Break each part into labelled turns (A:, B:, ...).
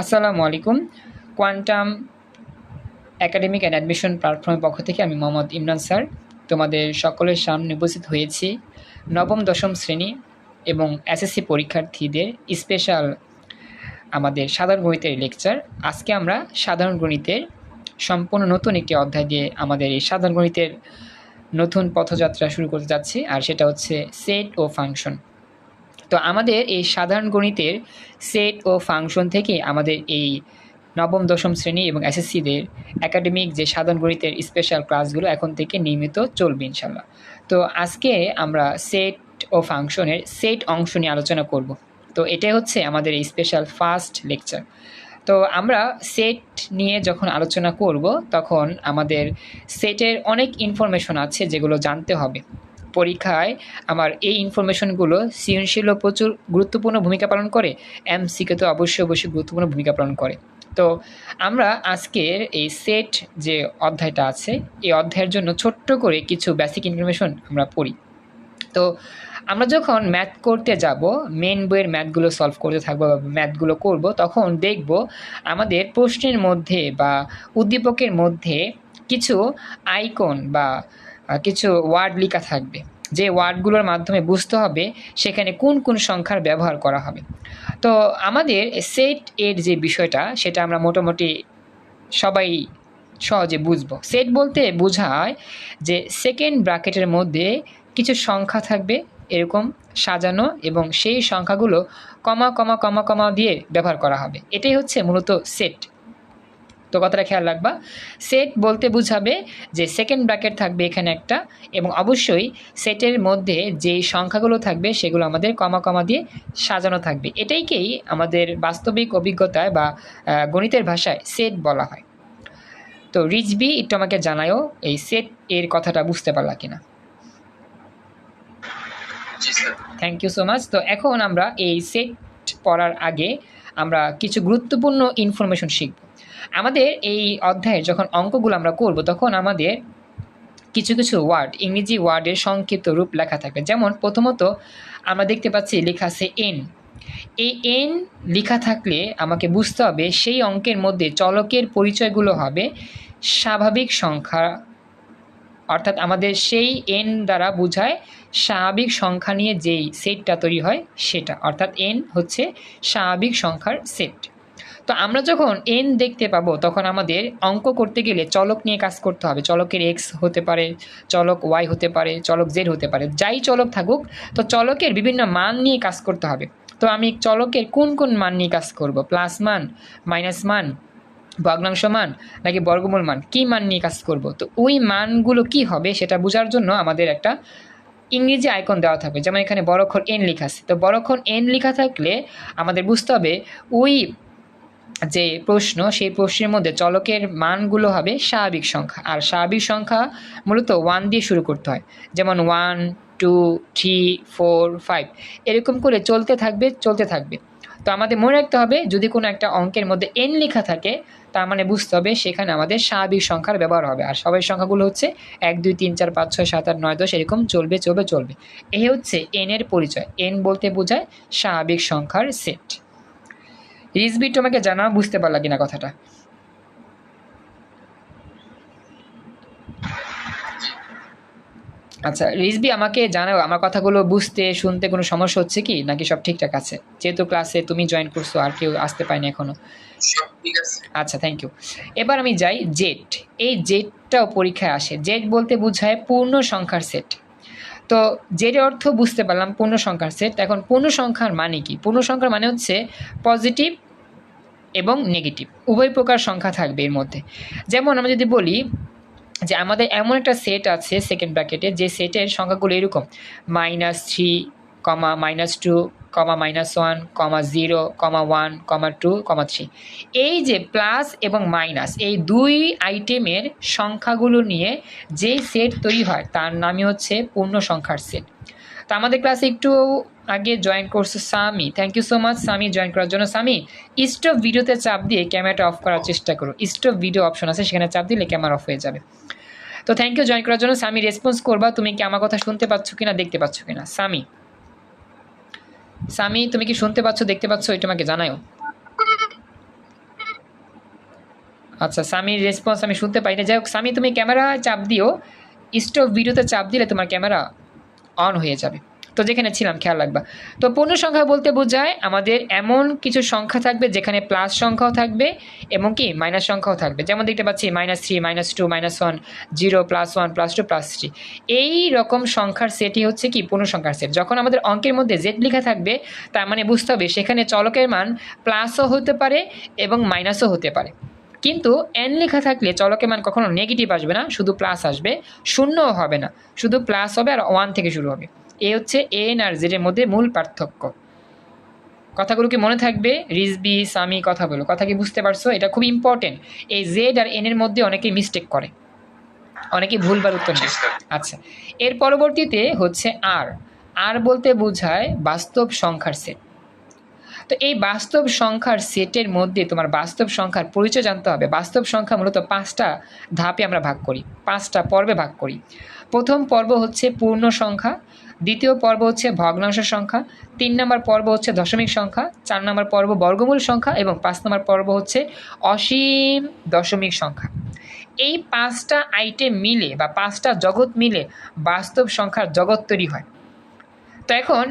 A: আসসালামু আলাইকুম quantum academic and admission প্ল্যাটফর্মের পক্ষ থেকে আমি মোহাম্মদ ইমরান স্যার তোমাদের সকলের সামনে উপস্থিত হয়েছি নবম দশম শ্রেণী এবং এসএসসি পরীক্ষার্থীদের স্পেশাল আমাদের সাধারণ গণিতের লেকচার আজকে আমরা সাধারণ গণিতের সম্পূর্ণ নতুন একটি অধ্যায় দিয়ে আমাদের এই সাধারণ গণিতের নতুন পথযাত্রা শুরু করতে যাচ্ছি আর সেটা হচ্ছে সেট ও ফাংশন তো আমাদের এই সাধারণ গণিতের সেট ও ফাংশন থেকে আমাদের এই নবম দশম শ্রেণী এবং এসএসসিদের একাডেমিক যে সাধারণ গণিতের স্পেশাল ক্লাসগুলো এখন থেকে নিয়মিত চলবে ইনশাল্লাহ তো আজকে আমরা সেট ও ফাংশনের সেট অংশ নিয়ে আলোচনা করব তো এটাই হচ্ছে আমাদের এই স্পেশাল ফার্স্ট লেকচার তো আমরা সেট নিয়ে যখন আলোচনা করব তখন আমাদের সেটের অনেক ইনফরমেশন আছে যেগুলো জানতে হবে পরীক্ষায় আমার এই ইনফরমেশনগুলো সৃজনশীলও প্রচুর গুরুত্বপূর্ণ ভূমিকা পালন করে এমসিকে তো অবশ্যই অবশ্যই গুরুত্বপূর্ণ ভূমিকা পালন করে তো আমরা আজকের এই সেট যে অধ্যায়টা আছে এই অধ্যায়ের জন্য ছোট্ট করে কিছু বেসিক ইনফরমেশন আমরা পড়ি তো আমরা যখন ম্যাথ করতে যাব মেন বইয়ের ম্যাথগুলো সলভ করতে থাকবো বা ম্যাথগুলো করব তখন দেখব আমাদের প্রশ্নের মধ্যে বা উদ্দীপকের মধ্যে কিছু আইকন বা কিছু ওয়ার্ড লেখা থাকবে যে ওয়ার্ডগুলোর মাধ্যমে বুঝতে হবে সেখানে কোন কোন সংখ্যার ব্যবহার করা হবে তো আমাদের সেট এর যে বিষয়টা সেটা আমরা মোটামুটি সবাই সহজে বুঝব সেট বলতে বোঝায় যে সেকেন্ড ব্রাকেটের মধ্যে কিছু সংখ্যা থাকবে এরকম সাজানো এবং সেই সংখ্যাগুলো কমা কমা কমা কমা দিয়ে ব্যবহার করা হবে এটাই হচ্ছে মূলত সেট তো কথাটা খেয়াল রাখবা সেট বলতে বুঝাবে যে সেকেন্ড ব্র্যাকেট থাকবে এখানে একটা এবং অবশ্যই সেটের মধ্যে যেই সংখ্যাগুলো থাকবে সেগুলো আমাদের কমা কমা দিয়ে সাজানো থাকবে এটাইকেই আমাদের বাস্তবিক অভিজ্ঞতায় বা গণিতের ভাষায় সেট বলা হয় তো রিজবি একটু আমাকে জানায়ও এই সেট এর কথাটা বুঝতে পারলা কিনা থ্যাংক ইউ সো মাচ তো এখন আমরা এই সেট পড়ার আগে আমরা কিছু গুরুত্বপূর্ণ ইনফরমেশন শিখব আমাদের এই অধ্যায়ের যখন অঙ্কগুলো আমরা করব তখন আমাদের কিছু কিছু ওয়ার্ড ইংরেজি ওয়ার্ডের সংক্ষিপ্ত রূপ লেখা থাকবে যেমন প্রথমত আমরা দেখতে পাচ্ছি লেখা আছে এন এই এন লেখা থাকলে আমাকে বুঝতে হবে সেই অঙ্কের মধ্যে চলকের পরিচয়গুলো হবে স্বাভাবিক সংখ্যা অর্থাৎ আমাদের সেই এন দ্বারা বোঝায় স্বাভাবিক সংখ্যা নিয়ে যেই সেটটা তৈরি হয় সেটা অর্থাৎ এন হচ্ছে স্বাভাবিক সংখ্যার সেট তো আমরা যখন এন দেখতে পাবো তখন আমাদের অঙ্ক করতে গেলে চলক নিয়ে কাজ করতে হবে চলকের এক্স হতে পারে চলক ওয়াই হতে পারে চলক জেড হতে পারে যাই চলক থাকুক তো চলকের বিভিন্ন মান নিয়ে কাজ করতে হবে তো আমি চলকের কোন কোন মান নিয়ে কাজ করব প্লাস মান মাইনাস মান ভগ্নাংশ মান নাকি বর্গমূল মান কী মান নিয়ে কাজ করব তো ওই মানগুলো কি হবে সেটা বোঝার জন্য আমাদের একটা ইংরেজি আইকন দেওয়া থাকবে যেমন এখানে বড়ক্ষণ এন লেখা আছে তো বড়ক্ষর এন লেখা থাকলে আমাদের বুঝতে হবে ওই যে প্রশ্ন সেই প্রশ্নের মধ্যে চলকের মানগুলো হবে স্বাভাবিক সংখ্যা আর স্বাভাবিক সংখ্যা মূলত ওয়ান দিয়ে শুরু করতে হয় যেমন one two three four five এরকম করে চলতে থাকবে চলতে থাকবে তো আমাদের মনে রাখতে হবে যদি কোনো একটা অঙ্কের মধ্যে এন লেখা থাকে তার মানে বুঝতে হবে সেখানে আমাদের স্বাভাবিক সংখ্যার ব্যবহার হবে আর স্বাভাবিক সংখ্যাগুলো হচ্ছে এক দুই তিন চার পাঁচ ছয় সাত আট নয় দশ এরকম চলবে চলবে চলবে এ হচ্ছে এন এর পরিচয় এন বলতে বোঝায় স্বাভাবিক সংখ্যার সেট রিজবি তোমাকে জানাও বুঝতে পারলা কিনা কথাটা আচ্ছা রিজবি আমাকে জানাও আমার কথাগুলো বুঝতে শুনতে কোনো সমস্যা হচ্ছে কি নাকি সব ঠিকঠাক আছে যেহেতু ক্লাসে তুমি জয়েন করছো আর কেউ আসতে পারেনি এখনো আচ্ছা থ্যাংক ইউ এবার আমি যাই জেট এই জেটটাও পরীক্ষায় আসে জেট বলতে বোঝায় পূর্ণ সংখ্যার সেট তো জেটের অর্থ বুঝতে পারলাম পূর্ণ সংখ্যার সেট এখন পূর্ণ সংখ্যার মানে কি পূর্ণ সংখ্যার মানে হচ্ছে পজিটিভ এবং নেগেটিভ উভয় প্রকার সংখ্যা থাকবে এর মধ্যে যেমন আমরা যদি বলি যে আমাদের এমন একটা সেট আছে সেকেন্ড ব্র্যাকেটে যে সেটের সংখ্যাগুলো এরকম minus three comma minus two comma minus one comma zero comma one comma two comma three এই যে প্লাস এবং মাইনাস এই দুই আইটেমের সংখ্যাগুলো নিয়ে যেই সেট তৈরি হয় তার নামই হচ্ছে পূর্ণ সংখ্যার সেট তো আমাদের ক্লাসে একটু আগে জয়েন করছো Sami thank you so much Sami join করার জন্য সামি স্টপ ভিডিওতে চাপ দিয়ে ক্যামেরাটা অফ করার চেষ্টা করো স্টপ ভিডিও অপশন আছে সেখানে চাপ দিলে ক্যামেরা অফ হয়ে যাবে তো থ্যাংক ইউ জয়েন করার জন্য সামি রেসপন্স করবা তুমি কি আমার কথা শুনতে পাচ্ছ কিনা দেখতে পাচ্ছ কিনা সামি সামি তুমি কি শুনতে পাচ্ছ দেখতে পাচ্ছ এটা আমাকে জানাও আচ্ছা সামির রেসপন্স আমি শুনতে পাই না যাই হোক সামি তুমি ক্যামেরা চাপ দিও স্টপ ভিডিওতে চাপ দিলে তোমার ক্যামেরা অন হয়ে যাবে তো যেখানে ছিলাম খেয়াল রাখবা তো পূর্ণ সংখ্যা বলতে বোঝায় আমাদের এমন কিছু সংখ্যা থাকবে যেখানে প্লাস সংখ্যাও থাকবে এবং কি মাইনাস সংখ্যাও থাকবে যেমন দেখতে পাচ্ছি minus three minus two minus one zero plus one plus two plus three এই রকম সংখ্যার সেটই হচ্ছে কি পূর্ণ সংখ্যার সেট যখন আমাদের অঙ্কের মধ্যে জেড লেখা থাকবে তার মানে বুঝতে হবে সেখানে চলকের মান প্লাসও হতে পারে এবং মাইনাসও হতে পারে কিন্তু এন লেখা থাকলে চলকে মান কখনো নেগেটিভ আসবে না শুধু প্লাস আসবে শূন্যও হবে না শুধু প্লাস হবে আর ওয়ান থেকে শুরু হবে এ হচ্ছে এন আর জেডের মধ্যে মূল পার্থক্য কথাগুলোকে মনে থাকবে রিজবি সামি কথাগুলো কথা কি বুঝতে পারছো এটা খুব ইম্পর্টেন্ট এই জেড আর এন এর মধ্যে অনেকে মিস্টেক করে অনেকে ভুলবার উত্তর দেয় আচ্ছা, আচ্ছা।, আচ্ছা এর পরবর্তীতে হচ্ছে আর আর বলতে বোঝায় বাস্তব সংখ্যার সেট তো এই বাস্তব সংখ্যার সেটের মধ্যে তোমার বাস্তব সংখ্যার পরিচয় জানতে হবে বাস্তব সংখ্যা মূলত পাঁচটা ধাপে আমরা ভাগ করি পাঁচটা পর্বে ভাগ করি প্রথম পর্ব হচ্ছে পূর্ণ সংখ্যা দ্বিতীয় পর্ব হচ্ছে ভগ্নাংশ সংখ্যা তিন নম্বর পর্ব হচ্ছে দশমিক সংখ্যা চার নম্বর পর্ব বর্গমূল সংখ্যা এবং পাঁচ নম্বর পর্ব হচ্ছে অসীম দশমিক সংখ্যা এই পাঁচটা আইটেম মিলে বা পাঁচটা জগৎ মিলে বাস্তব সংখ্যার জগৎ তৈরি হয় তো এখন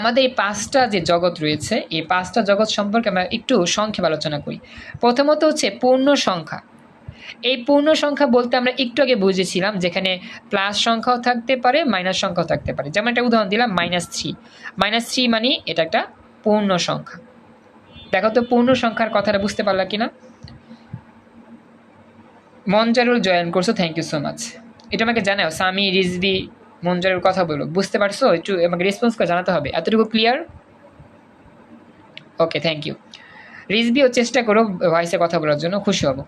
A: আমাদের এই পাঁচটা যে জগৎ রয়েছে এই পাঁচটা জগৎ সম্পর্কে আমরা একটু সংক্ষেপ আলোচনা করি প্রথমত হচ্ছে পূর্ণ সংখ্যা এই পূর্ণ সংখ্যা বলতে আমরা একটু আগে বুঝেছিলাম যেখানে প্লাস সংখ্যাও থাকতে পারে মাইনাস সংখ্যাও থাকতে পারে যেমন একটা উদাহরণ দিলাম মাইনাস থ্রি মাইনাস থ্রি মানে এটা একটা পূর্ণ সংখ্যা দেখো তো পূর্ণ সংখ্যার কথাটা বুঝতে পারলা কিনা মঞ্জারুল জয়েন করছো থ্যাংক ইউ সো মাচ এটা আমাকে জানাও সামি রিজবি মঞ্জুরের কথা বলো বুঝতে পারছো একটু আমাকে রেসপন্স করে জানাতে হবে এতটুকু ক্লিয়ার ওকে থ্যাংক ইউ রিজবিও চেষ্টা করো ভয়েসে কথা বলার জন্য খুশি হব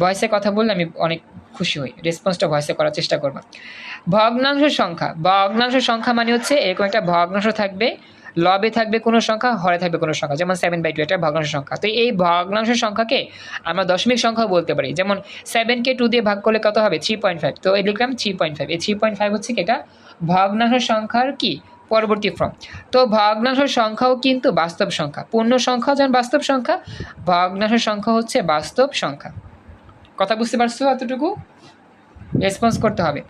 A: ভয়েসে কথা বললে আমি অনেক খুশি হই রেসপন্সটা ভয়েসে করার চেষ্টা করবো ভগ্নাংশ সংখ্যা ভগ্নাংশ সংখ্যা মানে হচ্ছে এরকম একটা ভগ্নাংশ থাকবে লবে থাকবে কোনো সংখ্যা হরে থাকবে কোনো সংখ্যা যেমন সেভেন বাই টু এটা ভগ্নাংশ সংখ্যা তো এই ভগ্নাংশ সংখ্যাকে আমরা দশমিক সংখ্যা বলতে পারি যেমন সেভেনকে টু দিয়ে ভাগ করলে কত হবে থ্রি পয়েন্ট ফাইভ তো এই লিখলাম থ্রি পয়েন্ট ফাইভ এই থ্রি পয়েন্ট ফাইভ হচ্ছে কি এটা ভগ্নাংশ সংখ্যার কি পরবর্তী ফর্ম তো ভগ্নাংশ সংখ্যাও কিন্তু বাস্তব সংখ্যা পূর্ণ সংখ্যাও যেমন বাস্তব সংখ্যা ভগ্নাংশ সংখ্যা হচ্ছে বাস্তব সংখ্যা কথা বুঝতে পারছো এতটুকু রেসপন্স করতে হবে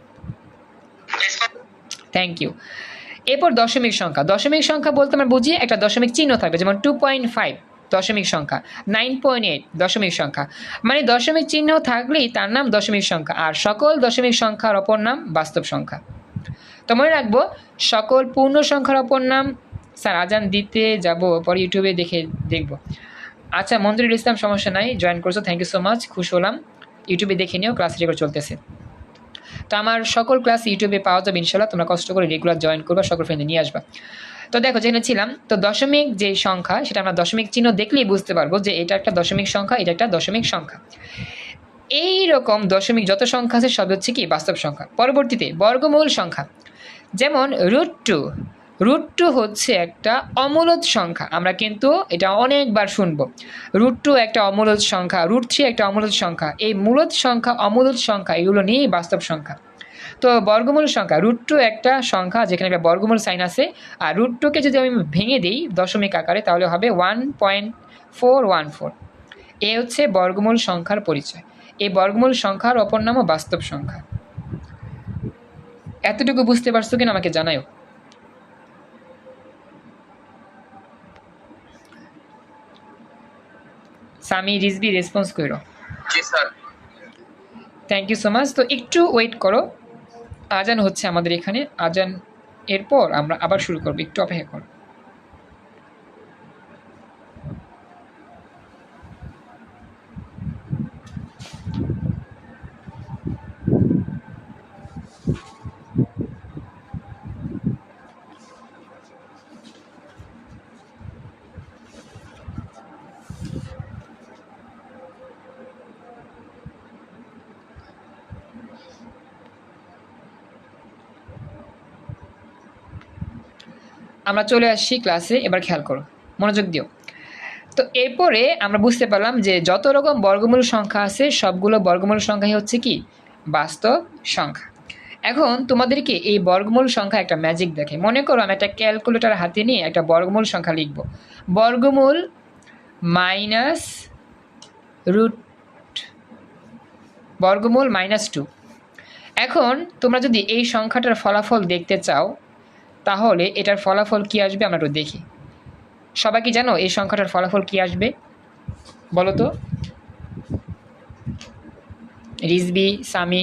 A: থ্যাংক ইউ এরপর দশমিক সংখ্যা দশমিক সংখ্যা বলতে আমরা বুঝি একটা দশমিক চিহ্ন থাকবে যেমন টু পয়েন্ট ফাইভ দশমিক সংখ্যা নাইন পয়েন্ট এইট দশমিক সংখ্যা মানে দশমিক চিহ্ন থাকলেই তার নাম দশমিক সংখ্যা আর সকল দশমিক সংখ্যার অপর নাম বাস্তব সংখ্যা তো মনে রাখবো সকল পূর্ণ সংখ্যার অপর নাম স্যার আজান দিতে যাব পরে ইউটিউবে দেখে দেখব আচ্ছা মন্ত্রীর ইসলাম সমস্যা নাই জয়েন করছো থ্যাংক ইউ সো মাচ খুশ হলাম ইউটিউবে দেখে নিও ক্লাস রেকর্ড চলতেছে তো আমার সকল ক্লাস ইউটিউবে পাওয়া যাবে ইনশাল্লাহ তোমরা কষ্ট করে রেগুলার জয়েন করবা সকল ফ্রেন্ডে নিয়ে আসবা তো দেখো যেখানে ছিলাম তো দশমিক যে সংখ্যা সেটা আমরা দশমিক চিহ্ন দেখলেই বুঝতে পারবো যে এটা একটা দশমিক সংখ্যা এটা একটা দশমিক সংখ্যা এই রকম দশমিক যত সংখ্যা আছে সব হচ্ছে কি বাস্তব সংখ্যা পরবর্তীতে বর্গমূল সংখ্যা যেমন রুট টু রুট টু হচ্ছে একটা অমূলত সংখ্যা আমরা কিন্তু এটা অনেকবার শুনবো রুট টু একটা অমূলত সংখ্যা রুট থ্রি একটা অমূলত সংখ্যা এই মূলত সংখ্যা অমূলত সংখ্যা এগুলো নিয়েই বাস্তব সংখ্যা তো বর্গমূল সংখ্যা রুট টু একটা সংখ্যা যেখানে একটা বর্গমূল সাইন আছে আর রুট টুকে যদি আমি ভেঙে দিই দশমিক আকারে তাহলে হবে one point four one four এ হচ্ছে বর্গমূল সংখ্যার পরিচয় এই বর্গমূল সংখ্যার অপর নামও বাস্তব সংখ্যা এতটুকু বুঝতে পারছো কিনা আমাকে জানায়ও সামি রিজবি রেসপন্স করো জি sir thank you so much তো একটু ওয়েট করো আজান হচ্ছে আমাদের এখানে আজান এরপর আমরা আবার শুরু করবো একটু অপেক্ষা করো আমরা চলে আসছি ক্লাসে এবার খেয়াল করো মনোযোগ দিও তো এরপরে আমরা বুঝতে পারলাম যে যত রকম বর্গমূল সংখ্যা আছে সবগুলো বর্গমূল সংখ্যাই হচ্ছে কি বাস্তব সংখ্যা এখন তোমাদেরকে এই বর্গমূল সংখ্যা একটা ম্যাজিক দেখে মনে করো আমি একটা ক্যালকুলেটার হাতে নিয়ে একটা বর্গমূল সংখ্যা লিখব বর্গমূল মাইনাস রুট বর্গমূল মাইনাস টু এখন তোমরা যদি এই সংখ্যাটার ফলাফল দেখতে চাও তাহলে এটার ফলাফল কি আসবে আমরা একটু দেখি সবাই কি জানো এই সংখ্যাটার ফলাফল কি আসবে বলো তো রিজবি সামি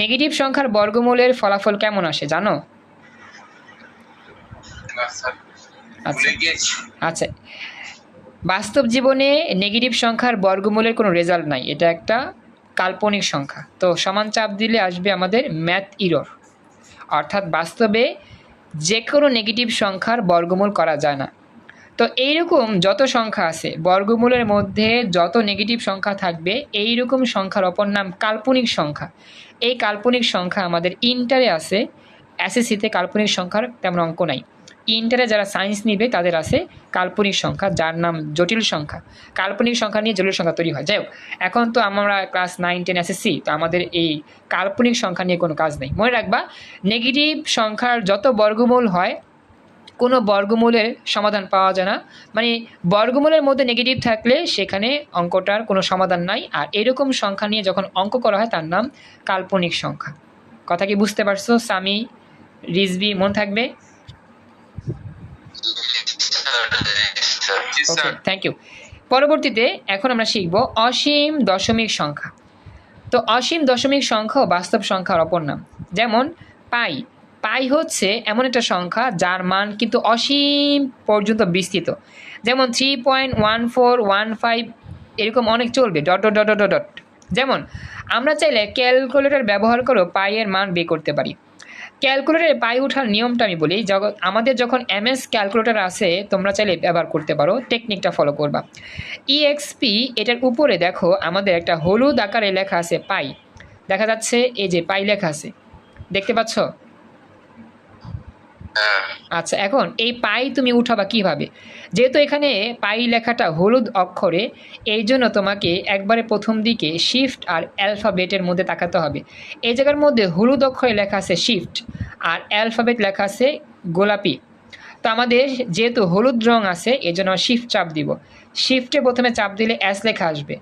A: নেগেটিভ সংখ্যার বর্গমূলের ফলাফল কেমন আসে জানো আচ্ছা আচ্ছা বাস্তব জীবনে নেগেটিভ সংখ্যার বর্গমূলের কোনো রেজাল্ট নাই এটা একটা কাল্পনিক সংখ্যা তো সমান চাপ দিলে আসবে আমাদের ম্যাথ ইরর অর্থাৎ বাস্তবে যে কোনো নেগেটিভ সংখ্যার বর্গমূল করা যায় না তো এইরকম যত সংখ্যা আছে বর্গমূলের মধ্যে যত নেগেটিভ সংখ্যা থাকবে এই রকম সংখ্যার অপর নাম কাল্পনিক সংখ্যা এই কাল্পনিক সংখ্যা আমাদের ইন্টারে আছে এসএসসিতে কাল্পনিক সংখ্যার তেমন অঙ্ক নাই ইন্টারে যারা সায়েন্স নিবে তাদের আছে কাল্পনিক সংখ্যা যার নাম জটিল সংখ্যা কাল্পনিক সংখ্যা নিয়ে জটিল সংখ্যা তৈরি হয় যাই হোক এখন তো আমরা ক্লাস নাইন টেন এসএসসি তো আমাদের এই কাল্পনিক সংখ্যা নিয়ে কোনো কাজ নেই মনে রাখবা নেগেটিভ সংখ্যার যত বর্গমূল হয় কোনো বর্গমূলের সমাধান পাওয়া যায় না মানে বর্গমূলের মধ্যে নেগেটিভ থাকলে সেখানে অঙ্কটার কোনো সমাধান নাই আর এরকম সংখ্যা নিয়ে যখন অঙ্ক করা হয় তার নাম কাল্পনিক সংখ্যা কথা কি বুঝতে পারছো সামি রিজবি মন থাকবে থ্যাংক ইউ পরবর্তীতে এখন আমরা শিখব অসীম দশমিক সংখ্যা তো অসীম দশমিক সংখ্যা ও বাস্তব সংখ্যার অপর নাম যেমন পাই পাই হচ্ছে এমন একটা সংখ্যা যার মান কিন্তু অসীম পর্যন্ত বিস্তৃত যেমন three point one four one five এরকম অনেক চলবে dot dot dot dot dot যেমন আমরা চাইলে ক্যালকুলেটার ব্যবহার করেও পাইয়ের মান বের করতে পারি ক্যালকুলেটারে পাই ওঠার নিয়মটা আমি বলি আমাদের যখন এম এস ক্যালকুলেটার আসে তোমরা চাইলে ব্যবহার করতে পারো টেকনিকটা ফলো করবা ইএক্সপি e এটার উপরে দেখো আমাদের একটা হলুদ আকারে লেখা আছে পাই দেখা যাচ্ছে এই যে পাই লেখা আছে দেখতে পাচ্ছ হ্যাঁ। আচ্ছা এখন এই পাই তুমি উঠাবা কিভাবে যেহেতু এখানে পাই লেখাটা হলুদ অক্ষরে এই জন্য তোমাকে একবারে প্রথম দিকে শিফট আর অ্যালফাবেটের মধ্যে তাকাতে হবে এই জায়গার মধ্যে হলুদ অক্ষরে লেখা আছে শিফট আর অ্যালফাবেট লেখা আছে গোলাপি তো আমাদের যেহেতু হলুদ রং আছে এই জন্য শিফট চাপ দিব শিফটে প্রথমে চাপ দিলে অ্যাস লেখা আসবে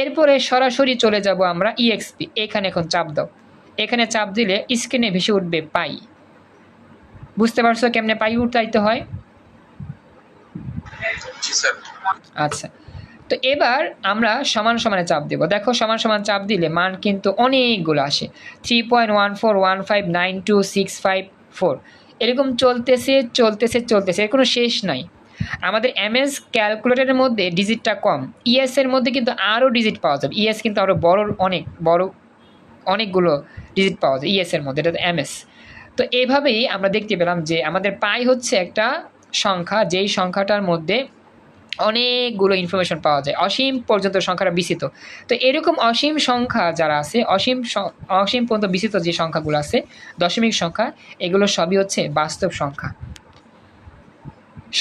A: এরপরে সরাসরি চলে যাব আমরা ইএক্সপি এখানে এখন চাপ দাও এখানে চাপ দিলে স্ক্রিনে ভেসে উঠবে পাই বুঝতে পারছো কেমনে পাই উঠাইতে হয় আচ্ছা তো এবার আমরা সমান সমানে চাপ দেব দেখো সমান সমান চাপ দিলে মান কিন্তু অনেকগুলো আসে three point one four one five nine two six five four এরকম চলতেছে চলতেছে চলতেছে এর কোনো শেষ নাই আমাদের এমএস ক্যালকুলেটারের মধ্যে ডিজিটটা কম ইএস e এর মধ্যে কিন্তু আরও ডিজিট পাওয়া যাবে ইএস e কিন্তু আরও বড় অনেক বড় অনেকগুলো ডিজিট পাওয়া যায় ইএসের e মধ্যে এটা এমএস তো এভাবেই আমরা দেখতে পেলাম যে আমাদের পাই হচ্ছে একটা সংখ্যা যেই সংখ্যাটার মধ্যে অনেকগুলো ইনফরমেশন পাওয়া যায় অসীম পর্যন্ত সংখ্যাটা বিস্তৃত তো এরকম অসীম সংখ্যা যারা আছে অসীম অসীম পর্যন্ত বিস্তৃত যে সংখ্যাগুলো আছে দশমিক সংখ্যা এগুলো সবই হচ্ছে বাস্তব সংখ্যা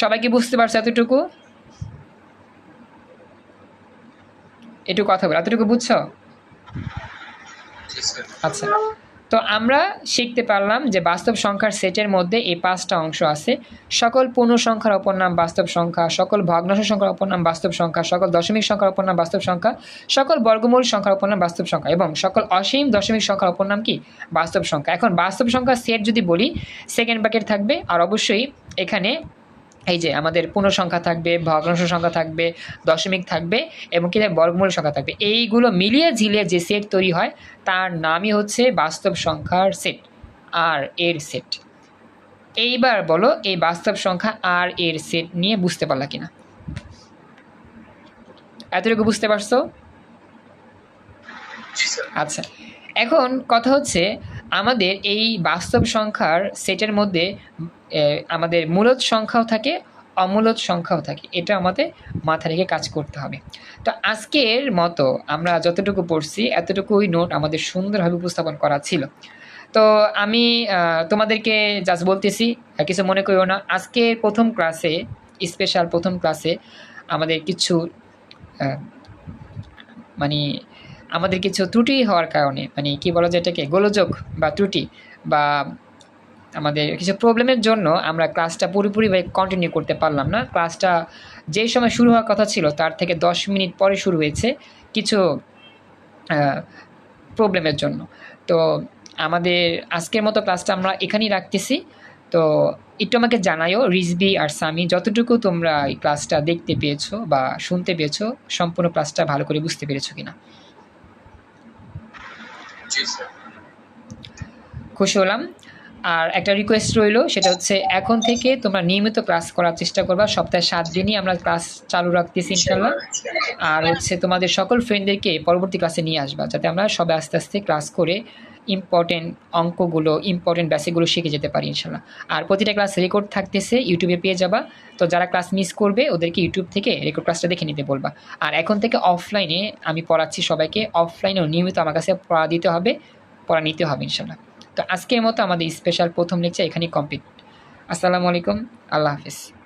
A: সবাইকে বুঝতে পারছে এতটুকু এটুকু কথা বল এতটুকু বুঝছ আচ্ছা তো আমরা শিখতে পারলাম যে বাস্তব সংখ্যার সেটের মধ্যে এই পাঁচটা অংশ আছে সকল পূর্ণ সংখ্যার অপর নাম বাস্তব সংখ্যা সকল ভগ্নাংশ সংখ্যার অপর নাম বাস্তব সংখ্যা সকল দশমিক সংখ্যার অপর নাম বাস্তব সংখ্যা সকল বর্গমূল সংখ্যার অপর নাম বাস্তব সংখ্যা এবং সকল অসীম দশমিক সংখ্যার অপর নাম কি বাস্তব সংখ্যা এখন বাস্তব সংখ্যা সেট যদি বলি সেকেন্ড ব্যাকেট থাকবে আর অবশ্যই এখানে এই যে আমাদের সংখ্যা থাকবে ভগ্নাংশ সংখ্যা থাকবে দশমিক থাকবে এবং কি বর্গমূল সংখ্যা থাকবে এইগুলো মিলিয়ে ঝিলিয়ে যে সেট তৈরি হয় তার নামই হচ্ছে বাস্তব সংখ্যার সেট আর এর সেট এইবার বলো এই বাস্তব সংখ্যা আর এর সেট নিয়ে বুঝতে পারলা কিনা এতটুকু বুঝতে পারছো আচ্ছা এখন কথা হচ্ছে আমাদের এই বাস্তব সংখ্যার সেটের মধ্যে আমাদের মূলত সংখ্যাও থাকে অমূলত সংখ্যাও থাকে এটা আমাদের মাথা রেখে কাজ করতে হবে তো আজকের মতো আমরা যতটুকু পড়ছি এতটুকুই নোট আমাদের সুন্দরভাবে উপস্থাপন করা ছিল তো আমি তোমাদেরকে জাস্ট বলতেছি কিছু মনে করিও না আজকের প্রথম ক্লাসে স্পেশাল প্রথম ক্লাসে আমাদের কিছু মানে আমাদের কিছু ত্রুটি হওয়ার কারণে মানে কি বলা যায় এটাকে গোলযোগ বা ত্রুটি বা আমাদের কিছু প্রবলেমের জন্য আমরা ক্লাসটা পুরোপুরিভাবে কন্টিনিউ করতে পারলাম না ক্লাসটা যেই সময় শুরু হওয়ার কথা ছিল তার থেকে দশ মিনিট পরে শুরু হয়েছে কিছু প্রবলেমের জন্য তো আমাদের আজকের মতো ক্লাসটা আমরা এখানেই রাখতেছি তো একটু আমাকে জানাইও রিজবি আর সামি যতটুকু তোমরা এই ক্লাসটা দেখতে পেয়েছো বা শুনতে পেয়েছো সম্পূর্ণ ক্লাসটা ভালো করে বুঝতে পেরেছো কিনা খুশি হলাম আর একটা রিকোয়েস্ট রইল সেটা হচ্ছে এখন থেকে তোমরা নিয়মিত ক্লাস করার চেষ্টা করবা সপ্তাহে সাত দিনই আমরা ক্লাস চালু রাখতেছি ইনশাল্লাহ আর হচ্ছে তোমাদের সকল ফ্রেন্ডদেরকে পরবর্তী ক্লাসে নিয়ে আসবা যাতে আমরা সবে আস্তে আস্তে ক্লাস করে ইম্পর্টেন্ট অঙ্কগুলো ইম্পর্টেন্ট ব্যাসিকগুলো শিখে যেতে পারি ইনশাল্লাহ আর প্রতিটা ক্লাস রেকর্ড থাকতেছে ইউটিউবে পেয়ে যাবা তো যারা ক্লাস মিস করবে ওদেরকে ইউটিউব থেকে রেকর্ড ক্লাসটা দেখে নিতে বলবা আর এখন থেকে অফলাইনে আমি পড়াচ্ছি সবাইকে অফলাইনেও নিয়মিত আমার কাছে পড়া দিতে হবে পড়া নিতে হবে ইনশাল্লাহ তো আজকের মতো আমাদের স্পেশাল প্রথম লেকচার এখানেই কমপ্লিট আসসালামু আলাইকুম আল্লাহ হাফিজ